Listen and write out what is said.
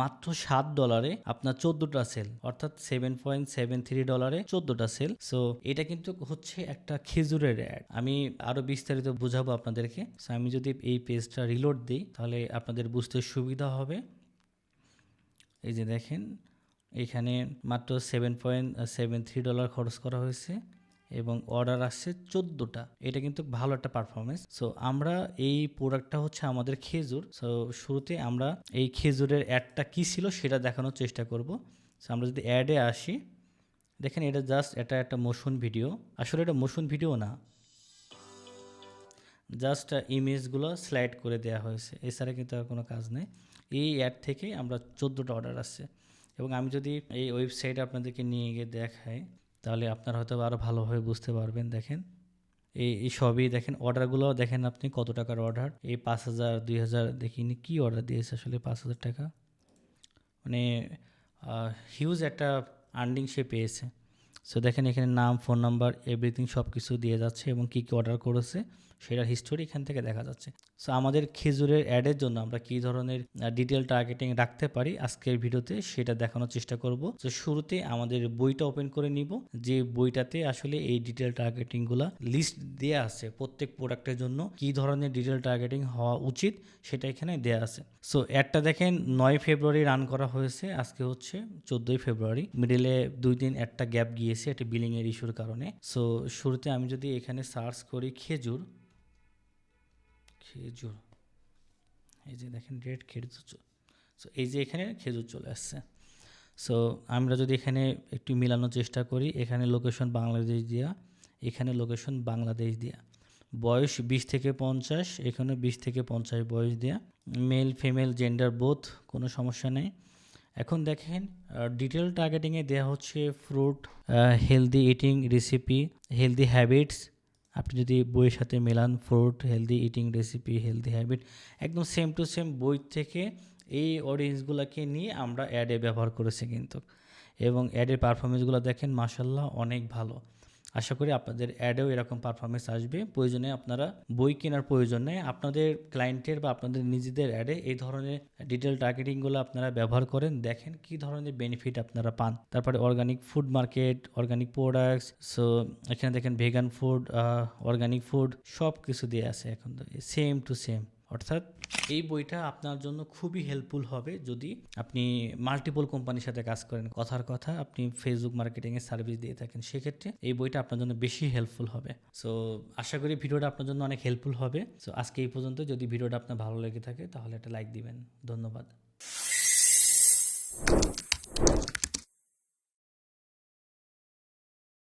মাত্র সাত ডলারে আপনার চোদ্দোটা সেল অর্থাৎ সেভেন পয়েন্ট সেভেন থ্রি ডলারে চোদ্দটা সেল সো এটা কিন্তু হচ্ছে একটা খেজুরের অ্যাড আমি আরও বিস্তারিত বোঝাবো আপনাদেরকে। সো আমি যদি এই পেজটা রিলোড দিই, তাহলে আপনাদের বুঝতে সুবিধা হবে। এই যে দেখেন, এখানে মাত্র seven point seven three dollar খরচ করা হয়েছে। এবং অর্ডার আসছে চোদ্দোটা। এটা কিন্তু ভালো একটা পারফরমেন্স সো আমরা এই প্রোডাক্টটা হচ্ছে আমাদের খেজুর। সো শুরুতে আমরা এই খেজুরের অ্যাডটা কী ছিল সেটা দেখানোর চেষ্টা করব। সো আমরা যদি অ্যাডে আসি, দেখেন এটা জাস্ট এটা একটা মোশন ভিডিও আসলে এটা মোশন ভিডিও না। জাস্ট ইমেজগুলো স্লাইড করে দেওয়া হয়েছে। এছাড়া কিন্তু আর কোনো কাজ নেই। এই অ্যাড থেকেই আমরা চোদ্দোটা অর্ডার আসছে। এবং আমি যদি এই ওয়েবসাইটে আপনাদেরকে নিয়ে গিয়ে দেখাই তাহলে আপনারা হয়তো আরও ভালোভাবে বুঝতে পারবেন, দেখেন। এই এই সবই দেখেন অর্ডারগুলো দেখেন আপনি কত টাকার অর্ডার এই পাঁচ হাজার, দুই হাজার দেখিনি কী অর্ডার দিয়েছে আসলে পাঁচ হাজার টাকা। মানে হিউজ একটা আর্নিং সে পেয়েছে। সো দেখেন এখানে নাম ফোন নাম্বার এভরিথিং সব কিছু দিয়ে যাচ্ছে এবং কী কী অর্ডার করেছে, সেটার হিস্টোরি এখান থেকে দেখা যাচ্ছে। সো আমাদের খেজুরের অ্যাডের জন্য আমরা কী ধরনের ডিটেল টার্গেটিং রাখতে পারি আজকের ভিডিওতে সেটা দেখানোর চেষ্টা করব। তো শুরুতে আমাদের বইটা ওপেন করে নিব, যে বইটাতে আসলে এই ডিটেল টার্গেটিংগুলো লিস্ট দেওয়া আছে প্রত্যেক প্রোডাক্টের জন্য, কী ধরনের ডিটেল টার্গেটিং হওয়া উচিত সেটা এখানে দেওয়া আছে। সো অ্যাডটা দেখেন নয় ফেব্রুয়ারি রান করা হয়েছে, আজকে হচ্ছে চোদ্দোই ফেব্রুয়ারি। মিডিলে দুই দিন একটা গ্যাপ গিয়েছে একটা বিলিংয়ের ইস্যুর কারণে। সো শুরুতে আমি যদি এখানে সার্চ করি খেজুর খেজুর, এই যে দেখেন রেড খেজুর সো এই যে এখানে খেজুর চলে আসছে। সো আমরা যদি এখানে একটু মিলানোর চেষ্টা করি, এখানে লোকেশন বাংলাদেশ দিয়া, এখানে লোকেশন বাংলাদেশ দিয়া। বয়স বিশ থেকে পঞ্চাশ, এখানে বিশ থেকে পঞ্চাশ বয়স দেয়া। মেল ফিমেল জেন্ডার বোথ কোনো সমস্যা নেই। এখন দেখেন ডিটেল টার্গেটিংয়ে দেওয়া হচ্ছে fruit healthy eating recipe healthy habits আপনি যদি বইয়ের সাথে মেলান fruit healthy eating recipe healthy habit একদম সেম টু সেম বই থেকে এই অডিয়েন্সগুলোকে নিয়ে আমরা অ্যাডে ব্যবহার করেছি কিন্তু। এবং অ্যাডের পারফরমেন্সগুলো দেখেন মাসাল্লাহ অনেক ভালো। আশা করি আপনাদের অ্যাডেও এরকম পারফরমেন্স আসবে। প্রয়োজনে আপনারা বই কেনার প্রয়োজন নেই। আপনাদের ক্লায়েন্টের বা আপনাদের নিজেদের অ্যাডে এই ধরনের ডিটেল টার্গেটিংগুলো আপনারা ব্যবহার করেন, দেখেন কি ধরনের বেনিফিট আপনারা পান। তারপরে organic food market organic products so এখানে দেখেন ভেগান ফুড অর্গানিক ফুড সব কিছু দিয়ে আছে এখন। সেম টু সেম অর্থাৎ এই বইটা আপনার জন্য খুবই হেল্পফুল হবে যদি আপনি মাল্টিপল কোম্পানির সাথে কাজ করেন, কথার কথা, আপনি ফেসবুক মার্কেটিংয়ের সার্ভিস দিয়ে থাকেন, সেক্ষেত্রে এই বইটা আপনার জন্য বেশি হেল্পফুল হবে। সো আশা করি ভিডিওটা আপনার জন্য অনেক হেল্পফুল হবে। সো আজকে এই পর্যন্ত যদি ভিডিওটা আপনার ভালো লেগে থাকে, তাহলে একটা লাইক দিবেন। ধন্যবাদ।